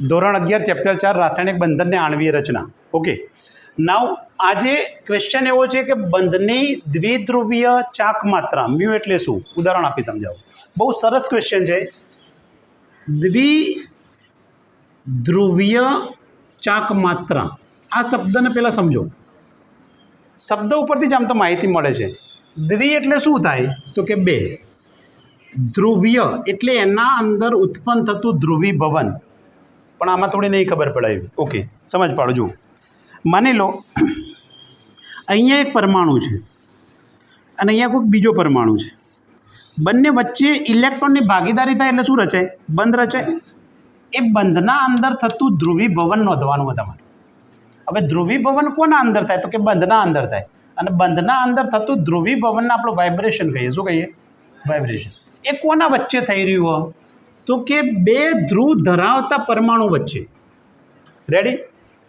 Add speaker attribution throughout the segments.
Speaker 1: ધોરણ અગિયાર ચેપ્ટર ચાર, રાસાયણિક બંધનને આણવીય રચના. ઓકે નાવ આજે ક્વેશ્ચન એવો છે કે બંધની દ્વિધ્રુવીય ચાક માત્રા મ્યુ એટલે શું? ઉદાહરણ આપી સમજાવો. બહુ સરસ ક્વેશ્ચન છે. દ્વિ ધ્રુવીય ચાક માત્રા આ શબ્દને પહેલાં સમજો. શબ્દ ઉપરથી જ આમ તો માહિતી મળે છે. દ્વિ એટલે શું થાય? તો કે બે. ધ્રુવીય એટલે એના અંદર ઉત્પન્ન થતું ધ્રુવી ભવન પણ આમાં થોડી નહીં ખબર પડાવી ઓકે સમજ પાડો, જુઓ. માની લો, અહીંયા એક પરમાણુ છે અને અહીંયા કોઈક બીજો પરમાણુ છે. બંને વચ્ચે ઇલેક્ટ્રોનની ભાગીદારી થાય એટલે શું રચાય? બંધ રચાય. એ બંધના અંદર થતું ધ્રુવી ભવન નોંધવાનું તમારે. હવે ધ્રુવી ભવન કોના અંદર થાય? તો કે બંધના અંદર થાય. અને બંધના અંદર થતું ધ્રુવી ભવનને આપણે વાઇબ્રેશન કહીએ. શું કહીએ? વાઇબ્રેશન એ કોના વચ્ચે થઈ રહ્યું હોય? તો કે બે ધ્રુવ ધરાવતા પરમાણુ વચ્ચે. રેડી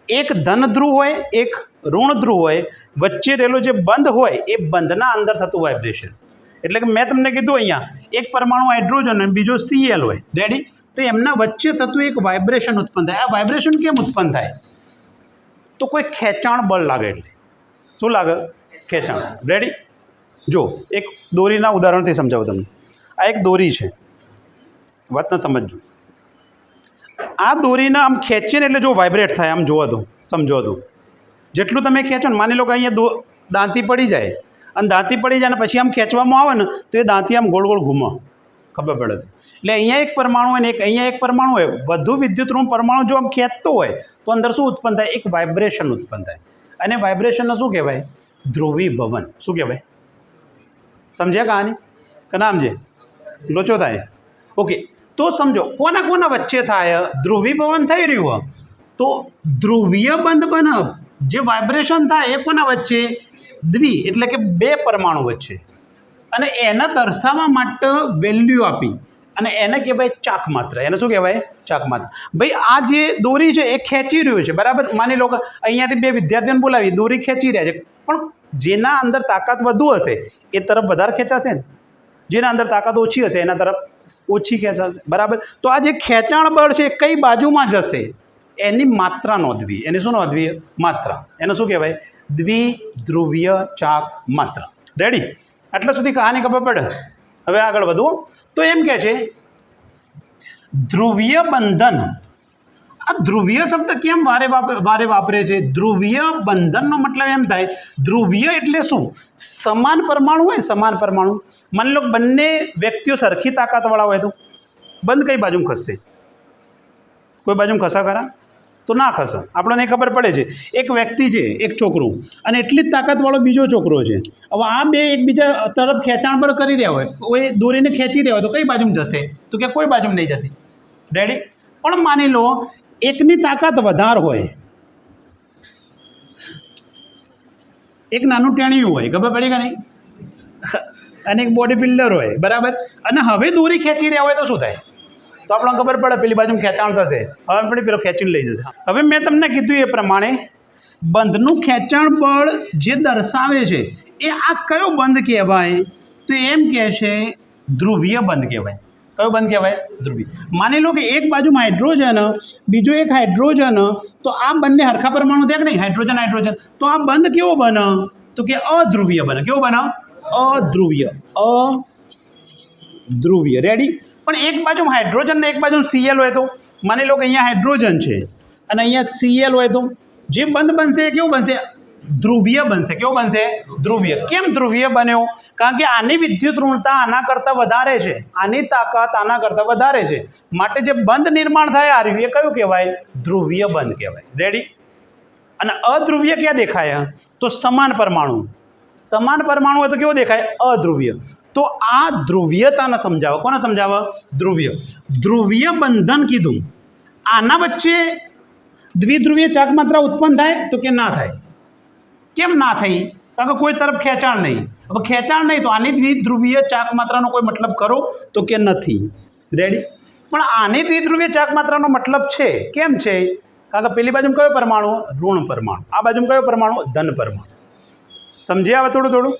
Speaker 1: એક ધન ધ્રુવ હોય, એક ઋણ ધ્રુવ હોય, વચ્ચે રહેલો જે બંધ હોય, એ બંધના અંદર થતું વાઇબ્રેશન એટલે કે મેં તમને કીધું અહીંયા, એક પરમાણુ હાઇડ્રોજન અને બીજો સીએલ હોય. રેડી તો એમના વચ્ચે થતું એક વાઇબ્રેશન ઉત્પન્ન થાય. આ વાઇબ્રેશન કેમ ઉત્પન્ન થાય? તો કોઈ ખેંચાણ બળ લાગે એટલે. શું લાગે? ખેંચાણ. રેડી જો, એક દોરીના ઉદાહરણથી સમજાવું તમને. આ એક દોરી છે. વાતને સમજજો. આ દોરીને આમ ખેંચીએ ને એટલે જો વાઇબ્રેટ થાય, આમ જોવા દો સમજો તો જેટલું તમે ખેંચો ને, માની લો કે અહીંયા દો, દાંતી પડી જાય. અને દાંતી પડી જાય ને પછી આમ ખેંચવામાં આવે ને, તો એ દાંતી આમ ગોળ ગોળ ઘૂમો. ખબર પડે એટલે અહીંયા એક પરમાણુ હોય ને એક, અહીંયા એક પરમાણુ હોય. વધુ વિદ્યુતઋણ પરમાણુ જો આમ ખેંચતો હોય, તો અંદર શું ઉત્પન્ન થાય? એક વાઇબ્રેશન ઉત્પન્ન થાય. અને વાઇબ્રેશનને શું કહેવાય? ધ્રુવી ભવન. શું કહેવાય? સમજ્યા કહાની? કે નામ છે લોચો થાય. ઓકે તો સમજો, કોના કોના વચ્ચે થાય? ધ્રુવીભવન થઈ રહ્યું હોય. તો ધ્રુવીય બંધ બન જે વાઇબ્રેશન થાય એ કોના વચ્ચે? દ્વિ, એટલે કે બે પરમાણુ વચ્ચે. અને એને દર્શાવવા માટે વેલ્યુ આપી. અને એને કહેવાય ચાક માત્ર. એને શું કહેવાય? ચાક માત્ર. ભાઈ, આ જે દોરી છે એ ખેંચી રહ્યું છે, બરાબર? માની લો કે અહીંયાથી બે વિદ્યાર્થીઓને બોલાવી, દોરી ખેંચી રહ્યા છે. પણ જેના અંદર તાકાત વધુ હશે, એ તરફ વધારે ખેંચાશે ને? જેના અંદર તાકાત ઓછી હશે, એના તરફ ઓછી ખેંચાશે બરાબર? તો આ જે ખેંચાણ બળ છે એ કઈ બાજુમાં જશે? એની માત્રા નોંધવી. એની શું નોંધવી? માત્રા. એને શું કહેવાય? દ્વિધ્રુવીય ચાક માત્રા. રેડી આટલા સુધી કહાની ખબર પડે? હવે આગળ વધુ તો એમ કહે છે, ધ્રુવીય બંધન આ ધ્રુવીય શબ્દ કેમ વારે વારે વાપરે છે? ધ્રુવીય બંધનનો મતલબ એમ થાય, ધ્રુવીય એટલે શું? સમાન પરમાણુ હોય, સમાન પરમાણુ. માની લો બંને વ્યક્તિઓ સરખી તાકાતવાળા હોય તો બંધ કઈ બાજુ ખસશે? કોઈ બાજુ ખસા ખરા? તો ના ખસે. આપણને ખબર પડે છે. એક વ્યક્તિ છે, એક છોકરો, અને એટલી જ તાકાતવાળો બીજો છોકરો છે. હવે આ બે એકબીજા તરફ ખેંચાણ પર કરી રહ્યા હોય કોઈ દોરીને ખેંચી રહ્યા હોય તો કઈ બાજુ જશે? તો કે કોઈ બાજુ નહીં જતી રેડી પણ માની લો એકની તાકાત વધારે હોય. એક નાનું ટેણિયું હોય, ખબર પડી કે નહીં? અને એક બોડી બિલ્ડર હોય, બરાબર? અને હવે દોરી ખેંચી રહ્યા હોય તો શું થાય? તો આપણને ખબર પડે, પેલી બાજુ ખેંચાણ થશે. હવે પણ પેલો ખેંચીને લઈ જશે. હવે મેં તમને કીધું એ પ્રમાણે, બંધનું ખેંચાણ બળ જે દર્શાવે છે, એ આ કયો બંધ કહેવાય? તો એમ કહે છે, ધ્રુવીય બંધ કહેવાય. કયો બંધ કહેવાય? ધ્રુવી. માની લો કે એક બાજુમાં હાઇડ્રોજન, બીજો એક હાઇડ્રોજન, તો આ બંને હરખા પરમાણુ થયા કે નહીં? Hydrogen hydrogen. તો આ બંધ કેવો બને? તો કે અધ્રુવીય બને. કેવો બને? અધ્રુવીય. અ ધ્રુવીય રેડી પણ એક બાજુ હાઇડ્રોજન ને એક બાજુ સીએલ હોય તો? માની લો કે અહીંયા હાઇડ્રોજન છે. અને અહીંયા સીએલ હોય તો? જે બંધ બનશે એ કેવું બનશે? ધ્રુવીય બનશે. કેવું બનશે? ધ્રુવીય. કેમ ધ્રુવીય બન્યો? કારણ કે આની વિદ્યુત ઋણતા આના કરતાં વધારે છે. આની તાકાત આના કરતાં વધારે છે. માટે જે બંધ નિર્માણ થાય આર્યું એ કયું કહેવાય? ધ્રુવીય બંધ કહેવાય. રેડી અને અધ્રુવીય ક્યાં દેખાય? તો સમાન પરમાણુ. સમાન પરમાણુ હોય તો કેવો દેખાય? અધ્રુવીય. તો આ ધ્રુવીયતાને સમજાવો. કોને સમજાવો? ધ્રુવીય. ધ્રુવીય બંધન કીધું. આના વચ્ચે દ્વિધ્રુવીય ચાક માત્રા ઉત્પન્ન થાય તો કે ના થાય? કેમ ના થઈ? કારણ કે કોઈ તરફ ખેંચાણ નહીં. હવે ખેંચાણ નહીં તો આની દ્વિધ્રુવીય ચાક માત્રાનો કોઈ મતલબ કરો તો કે નથી. રેડી પણ આની દ્વિધ્રુવીય ચાક માત્રાનો મતલબ છે. કેમ છે? કારણ કે પેલી બાજુ કયો પરમાણુ? ઋણ પરમાણુ. આ બાજુ કયો પરમાણુ? ધન પરમાણુ. સમજી આવે થોડું થોડું?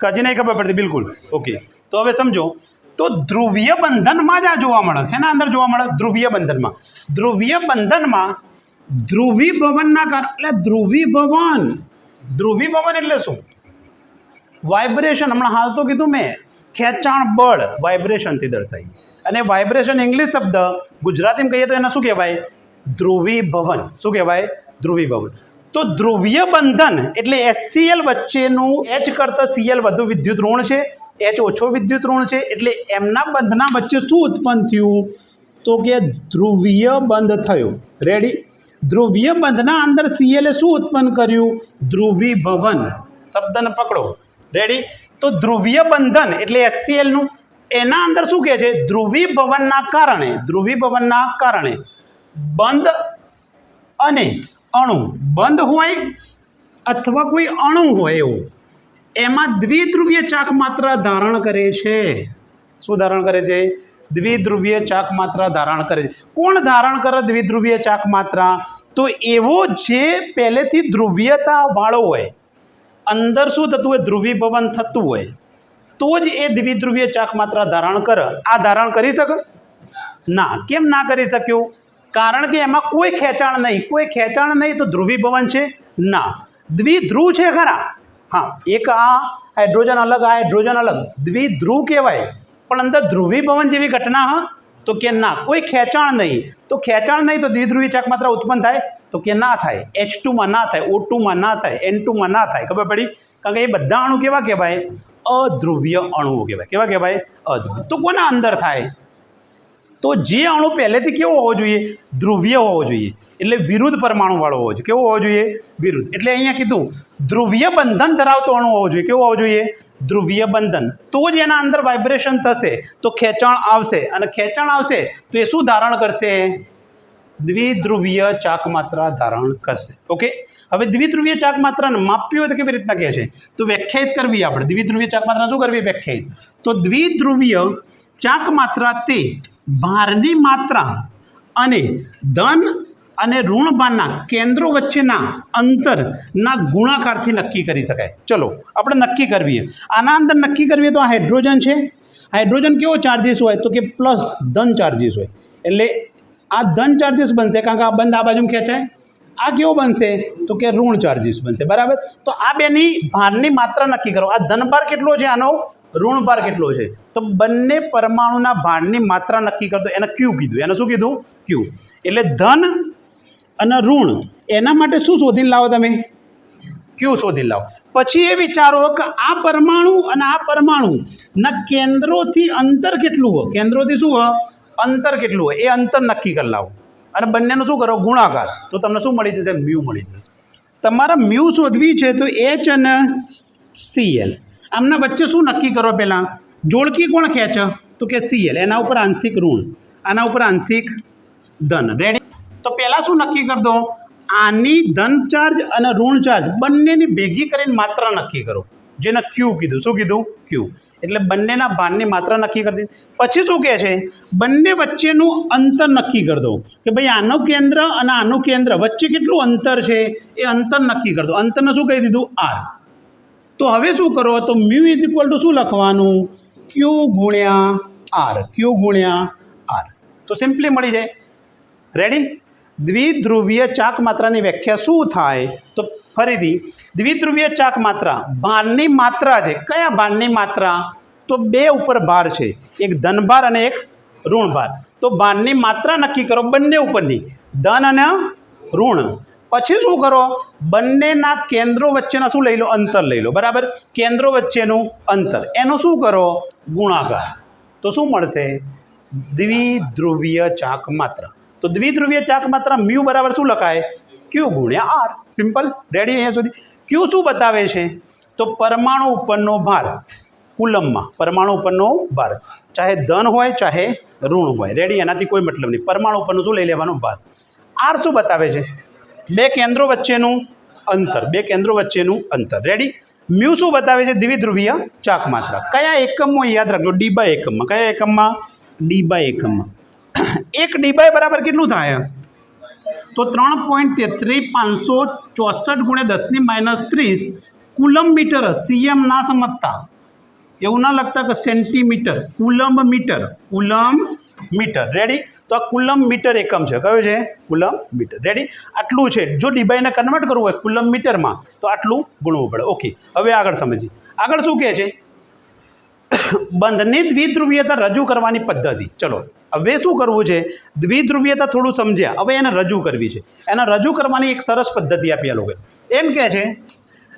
Speaker 1: કે હજી નહીં ખબર પડતી? બિલકુલ. ઓકે તો હવે સમજો. તો ધ્રુવીય બંધનમાં જ આ જોવા મળે. એના અંદર જોવા મળે ધ્રુવીય બંધનમાં. ધ્રુવીય બંધનમાં ધ્રુવી ભવનના કારણ, એટલે ધ્રુવી ભવન ધ્રુવી ભવન એટલે શું? વાઇબ્રેશન હમણાં હાલ તો કીધું મેં, ખેંચાણ બળ વાઇબ્રેશનથી દર્શાવી અને વાઇબ્રેશન ઇંગ્લિશ શબ્દ, ગુજરાતીમાં કહીએ તો એને શું કહેવાય? ધ્રુવીભવન શું કહેવાય? ધ્રુવી ભવન. તો ધ્રુવીય બંધન એટલે એસસીએલ વચ્ચેનું એચ કરતાં સીએલ વધુ વિદ્યુત ઋણ છે એચ ઓછો વિદ્યુત ઋણ છે, એટલે એમના બંધના વચ્ચે શું ઉત્પન્ન થયું? તો કે ધ્રુવીય બંધ થયું. રેડી ધ્રુવીય બંધના અંદર સીએલે શું ઉત્પન્ન કર્યું? ધ્રુવી ભવન શબ્દને પકડો. રેડી તો ધ્રુવીય બંધન એટલે એસસીએલનું એના અંદર શું કહે છે? ધ્રુવી ભવનના કારણે ધ્રુવી ભવનના કારણે. બંધ અને અણુ. બંધ હોય અથવા કોઈ અણુ હોય એવું. એમાં દ્વિધ્રુવીય ચાક માત્ર ધારણ કરે છે. શું ધારણ કરે છે? દ્વિધ્રુવીય ચાક માત્રા ધારણ કરે છે. કોણ ધારણ કરે દ્વિધ્રુવીય ચાક માત્રા તો એવો જે પહેલેથી ધ્રુવીયતા વાળો હોય, અંદર શું થતું હોય? ધ્રુવીભવન થતું હોય. તો જ એ દ્વિધ્રુવીય ચાક માત્રા ધારણ કરે. આ ધારણ કરી શકે? ના. કેમ ના કરી શક્યું? કારણ કે એમાં કોઈ ખેંચાણ નહીં. કોઈ ખેંચાણ નહીં તો ધ્રુવીભવન છે? ના. દ્વિધ્રુવ છે ખરા. હા. એક આ હાઇડ્રોજન અલગ, આ હાઇડ્રોજન અલગ. દ્વિધ્રુવ કહેવાય. પણ અંદર ધ્રુવીભવન જેવી ઘટના હા તો કે ના કોઈ ખેંચાણ નહીં તો ખેંચાણ નહીં તો દ્વિધ્રુવી ચાક માત્ર ઉત્પન્ન થાય તો કે ના થાય એચ ટુમાં ના થાય ઓ ટુમાં ના થાય એન ટુમાં ના થાય ખબર પડી કારણ કે એ બધા અણુ કેવા કહેવાય અધ્રુવ્ય અણુઓ કહેવાય કેવા કહેવાય અધ્રુવ તો કોના અંદર થાય તો જે અણુ પહેલેથી કેવો હોવો જોઈએ? ધ્રુવીય હોવો જોઈએ. એટલે વિરુદ્ધ પરમાણુવાળો હોવો જોઈએ. કેવો હોવો જોઈએ? વિરુદ્ધ. એટલે અહીંયા કીધું, ધ્રુવીય બંધન ધરાવતો અણુ હોવો જોઈએ. કેવો હોવો જોઈએ? ધ્રુવીય બંધન. તો જ એના અંદર વાઇબ્રેશન થશે. તો ખેંચાણ આવશે. અને ખેંચાણ આવશે તો એ શું ધારણ કરશે? દ્વિધ્રુવીય ચાક માત્રા ધારણ કરશે. ઓકે? હવે દ્વિધ્રુવીય ચાક માત્રાને માપવી હોય તો કેવી રીતના કહે છે? તો વ્યાખ્યાયિત કરવી આપણે. દ્વિધ્રુવીય ચાક માત્રા શું કરવી? વ્યાખ્યાયિત. તો દ્વિધ્રુવીય ચાક માત્રા તે ભારની માત્રા અને ધન અને ઋણભારના કેન્દ્રો વચ્ચેના અંતરના ગુણાકારથી નક્કી કરી શકાય. ચલો, આપણે નક્કી કરવીએ. આના અંદર નક્કી કરવીએ તો આ હાઇડ્રોજન છે. હાઇડ્રોજન કેવો ચાર્જીસ હોય? તો કે પ્લસ ધન ચાર્જીસ હોય. એટલે આ ધન ચાર્જીસ બનશે, કારણ કે આ બંધ આ બાજુ ખેંચાય. આ કેવો બનશે? તો કે ઋણ ચાર્જીસ બનશે, બરાબર? તો આ બેની ભારની માત્રા નક્કી કરો. આ ધનભાર કેટલો છે આનો? ઋણ ભાર કેટલો છે? તો બંને પરમાણુના ભારની માત્રા નક્કી કરતો એને ક્યુ કીધું. એને શું કીધું? ક્યુ એટલે ધન અને ઋણ, એના માટે શું શોધીને લાવો તમે? ક્યુ શોધી લાવો. પછી એ વિચારો કે આ પરમાણુ અને આ પરમાણુના કેન્દ્રોથી અંતર કેટલું હોય? કેન્દ્રોથી શું હોય? અંતર કેટલું હોય? એ અંતર નક્કી કરી લાવો. અને બંનેનો શું કરો? ગુણાકાર. તો તમને શું મળી જશે? મ્યુ મળી જશે. તમારે મ્યુ શોધવી છે તો એચ અને સીએલ આમના વચ્ચે શું નક્કી કરો પહેલાં? જોડકી કોણ ખેંચે? તો કે સીએલ એના ઉપર આંશિક ઋણ. આના ઉપર આંશિક ધન. રેડી તો પહેલાં શું નક્કી કરી દો? આની ધન ચાર્જ અને ઋણ ચાર્જ બંનેની ભેગી કરીને માત્રા નક્કી કરો. જેને ક્યુ કીધું. શું કીધું? ક્યુ એટલે બંનેના ભારની માત્રા નક્કી કરી દીધી પછી શું કહે છે? બંને વચ્ચેનું અંતર નક્કી કરી દો. કે ભાઈ આનું કેન્દ્ર અને આનું કેન્દ્ર વચ્ચે કેટલું અંતર છે? એ અંતર નક્કી કરી દો. અંતરને શું કહી દીધું? આર તો હવે શું કરો? તો મ્યુ ઇઝ ઇક્વલ ટુ શું લખવાનું? ક્યુ ગુણ્યા આર ક્યુ ગુણ્યા આર તો સિમ્પલી મળી જાય. રેડી દ્વિધ્રુવીય ચાક માત્રાની વ્યાખ્યા શું થાય? તો ફરીથી દ્વિધ્રુવીય ચાક માત્રા, ભારની માત્રા છે. કયા ભારની માત્રા? તો બે ઉપર ભાર છે. એક ધનભાર અને એક ઋણભાર. તો ભારની માત્રા નક્કી કરો બંને ઉપરની. ધન અને ઋણ. પછી શું કરો? બંનેના કેન્દ્રો વચ્ચેના શું લઈ લો? અંતર લઈ લો. બરાબર? કેન્દ્રો વચ્ચેનું અંતર. એનો શું કરો? ગુણાકાર. તો શું મળશે? દ્વિધ્રુવીય ચાક માત્રા. તો દ્વિધ્રુવીય ચાક માત્રા મ્યુ બરાબર શું લખાય? ક્યુ ગુણ્યા આર. સિમ્પલ રેડી અહીંયા સુધી? ક્યુ શું બતાવે છે? તો પરમાણુ ઉપરનો ભાર. કુલમમાં પરમાણુ ઉપરનો ભાર. ચાહે ધન હોય, ચાહે ઋણ હોય. રેડી એનાથી કોઈ મતલબ નહીં. પરમાણુ ઉપરનું શું લઈ લેવાનો? ભાર. આર શું બતાવે છે? બે કેન્દ્રો વચ્ચેનું અંતર. બે કેન્દ્રો વચ્ચેનું અંતર. રેડી મ્યુ શું બતાવે છે? દ્વિધ્રુવીય ચાક માત્રા કયા એકમમાં યાદ રાખજો? ડીબા એકમમાં. કયા એકમમાં? ડીબા એકમમાં. એક ડીબાય બરાબર કેટલું થાય? તો ત્રણ પોઈન્ટ તેત્રીસ પાંચસો ચોસઠ ગુણ્યા દસની માઇનસ ત્રીસ કુલમ મીટર સીએમ ના સમજતા. એવું ના લખતા કે centimetre coulomb metre coulomb metre ready તો આ કુલમ મીટર એકમ છે. કયો છે? કુલમ મીટર રેડી આટલું છે. જો ડિબાઈને કન્વર્ટ કરવું હોય કુલમ મીટરમાં તો આટલું ગુણવું પડે. ઓકે હવે આગળ સમજીએ. આગળ શું કહે છે? બંધની દ્વિધ્રુવીયતા રજૂ કરવાની પદ્ધતિ. ચલો, હવે શું કરવું છે? દ્વિધ્રુવીયતા થોડું સમજ્યા. હવે એને રજૂ કરવી છે. એને રજૂ કરવાની એક સરસ પદ્ધતિ આપી આ લોકોએ. એમ કહે છે,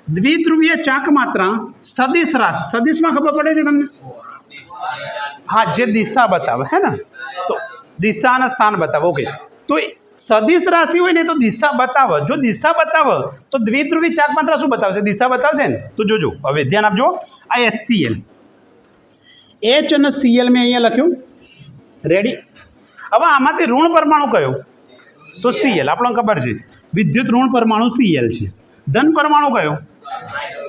Speaker 1: દ્વિધ્રુવીય ચાક માત્રા સદિશ રાશિ. સદિશમાં ખબર પડે છે તમને? હા, જે દિશા બતાવે, હે ને? તો દિશા અને સ્થાન બતાવે. ઓકે. તો એ સદિશ રાશિ હોય ને તો દિશા બતાવે. જો દિશા બતાવે, તો દ્વિધ્રુવી ચાક માત્રા શું બતાવશે દિશા બતાવશે ને? તો જોજો. હવે ધ્યાન આપજો. આ એસસીએલ એચ અને સીએલ મેં અહીંયા લખ્યું. રેડી હવે આમાંથી ઋણ પરમાણુ કયો? તો સીએલ આપણને ખબર છે. વિદ્યુત ઋણ પરમાણુ સીએલ છે. ધન પરમાણુ કયો?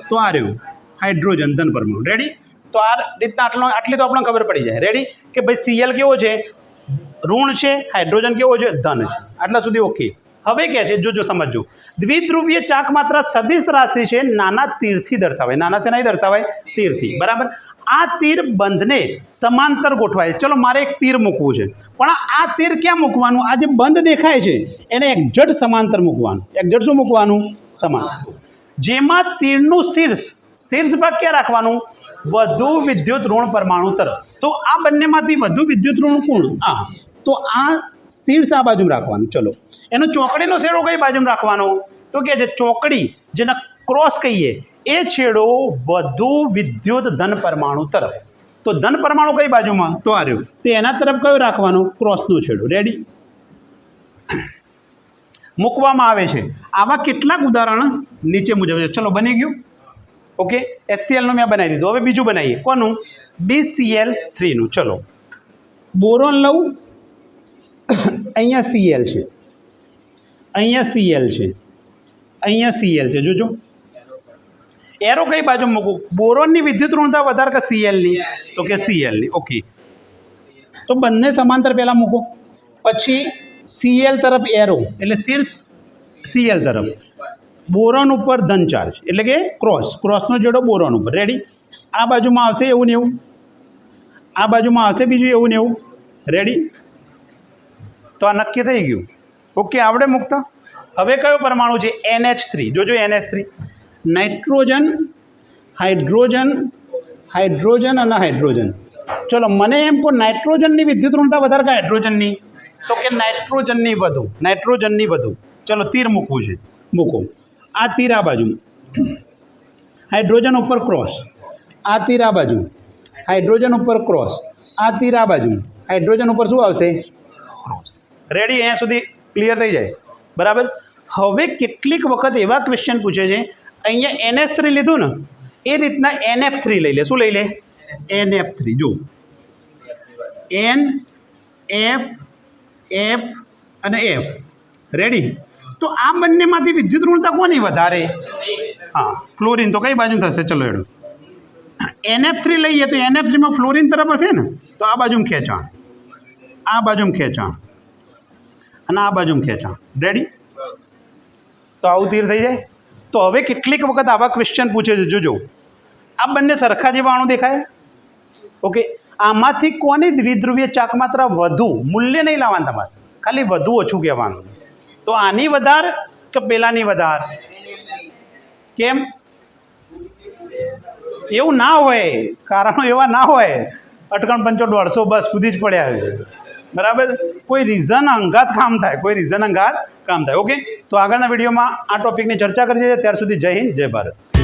Speaker 1: તો આ રહ્યું. હાઇડ્રોજન ધન પરમાણુ. રેડી તો આ રીતના આટલો આટલી તો આપણને ખબર પડી જાય. રેડી કે ભાઈ સીએલ કેવો છે? ઋણ છે હાઇડ્રોજન કેવો છે? ધન છે. આટલા સુધી ઓકે હવે કે છે, જોજો, સમજજો. દ્વિધ્રુવીય ચાક માત્ર સદિશ રાશિ છે, નાના તીરથી દર્શાવાય. નાના છે નહીં દર્શાવાય? તીરથી. બરાબર? આ તીર બંધને સમાંતર ગોઠવાય ચલો, મારે એક તીર મૂકવું છે. પણ આ તીર ક્યાં મૂકવાનું? આ જે બંધ દેખાય છે, એને એક જડ સમાંતર મૂકવાનું. એક જડ શું મૂકવાનું? સમાંતર જેમાં તીરનું શીર્ષ શીર્ષ ભાગ ક્યાં રાખવાનું? વધુ વિદ્યુત ઋણ પરમાણુ તરફ. તો આ બંનેમાંથી વધુ વિદ્યુત ઋણ કોણ? આ. તો આ શીર્ષ આ બાજુ રાખવાનું. ચલો. એનો ચોકડીનો છેડો કઈ બાજુ રાખવાનો? તો કે છે ચોકડી, જેને ક્રોસ કહીએ એ છેડો વધુ વિદ્યુત ધન પરમાણુ તરફ. તો ધન પરમાણુ કઈ બાજુમાં? તો આ રહ્યું. તો એના તરફ કયો રાખવાનો? ક્રોસનો છેડો. રેડી મૂકવામાં આવે છે. આવા કેટલાક ઉદાહરણ નીચે મુજબ છે. ચલો, બની ગયું? ઓકે એસસીએલનું મેં બનાવી દીધું. હવે બીજું બનાવીએ. કોનું? બીસીએલ થ્રીનું. ચલો. બોરોન લઉં. અહીંયા સીએલ છે. અહીંયા સીએલ છે. અહીંયા સીએલ છે. જોજો. એરો કઈ બાજુ મૂકું? બોરોનની વિદ્યુત ઋણતા વધારે કે સીએલની? તો કે સીએલની. ઓકે તો બંને સમાંતર પહેલાં મૂકો. પછી સીએલ તરફ એરો. એટલે શીર્ષ સીએલ તરફ. બોરોન ઉપર ધન ચાર્જ એટલે કે ક્રોસ ક્રોસનો જોડો બોરોન ઉપર. રેડી આ બાજુમાં આવશે એવું ને એવું? આ બાજુમાં આવશે બીજું એવું ને એવું? રેડી તો આ નક્કી થઈ ગયું. ઓકે આવડે મૂકતા? હવે કયો પરમાણુ છે? એનએચ થ્રી જોજો NH three nitrogen, hydrogen hydrogen અને હાઇડ્રોજન. ચલો, મને એમ કહો, નાઇટ્રોજનની વિદ્યુત ઋણતા વધારે કે હાઇડ્રોજનની? તો કે નાઇટ્રોજનની વધુ નાઇટ્રોજનની વધુ. ચલો, તીર મૂકવું છે. મૂકો. આ તીર આ બાજુ. હાઇડ્રોજન ઉપર ક્રોસ. આ તીર આ બાજુ. હાઇડ્રોજન ઉપર ક્રોસ. આ તીર આ બાજુ. હાઇડ્રોજન ઉપર શું આવશે? ક્રોસ. રેડી અહીંયા સુધી ક્લિયર થઈ જાય. બરાબર? હવે કેટલીક વખત એવા ક્વેશ્ચન પૂછે છે અહીંયા એનએસ થ્રી લીધું ને, એ રીતના એનએફ થ્રી લઈ લે. શું લઈ લે? એનએફ થ્રી જો એન એફ એફ અને એફ રેડી તો આ બંનેમાંથી વિદ્યુત ઋણતા કોની વધારે? હા ફ્લોરિન તો કઈ બાજુ થશે? ચલો એડું એનએફ થ્રી લઈએ તો એનએફ થ્રીમાં ફ્લોરિન તરફ હશે ને, તો આ બાજુ ખેંચાણ. આ બાજુ ખેંચાણ. અને આ બાજુ ખેંચાણ. રેડી તો આવું તીર થઈ જાય? તો હવે કેટલીક વખત આવા ક્વેશ્ચન પૂછે છે. જોજો આ બંને સરખા જેવા અણુ દેખાય? ઓકે આમાંથી કોની દ્વિધ્રુવીય ચાક માત્ર વધુ મૂલ્ય નહીં લાવવાનું તમારે? ખાલી વધુ ઓછું કહેવાનું. તો આની વધાર કે પેલાની વધાર? કેમ? એવું ના હોય. કારણો એવા ના હોય. અટકણ પંચો દોઢસો બસ સુધી જ પડ્યા છે બરાબર? કોઈ રીઝન અંગાત કામ થાય, કોઈ રીઝન અંગાત કામ થાય. ઓકે તો આગળના વિડીયોમાં આ ટોપિકની ચર્ચા કરી છે ત્યાર સુધી જય હિન્દ, જય ભારત.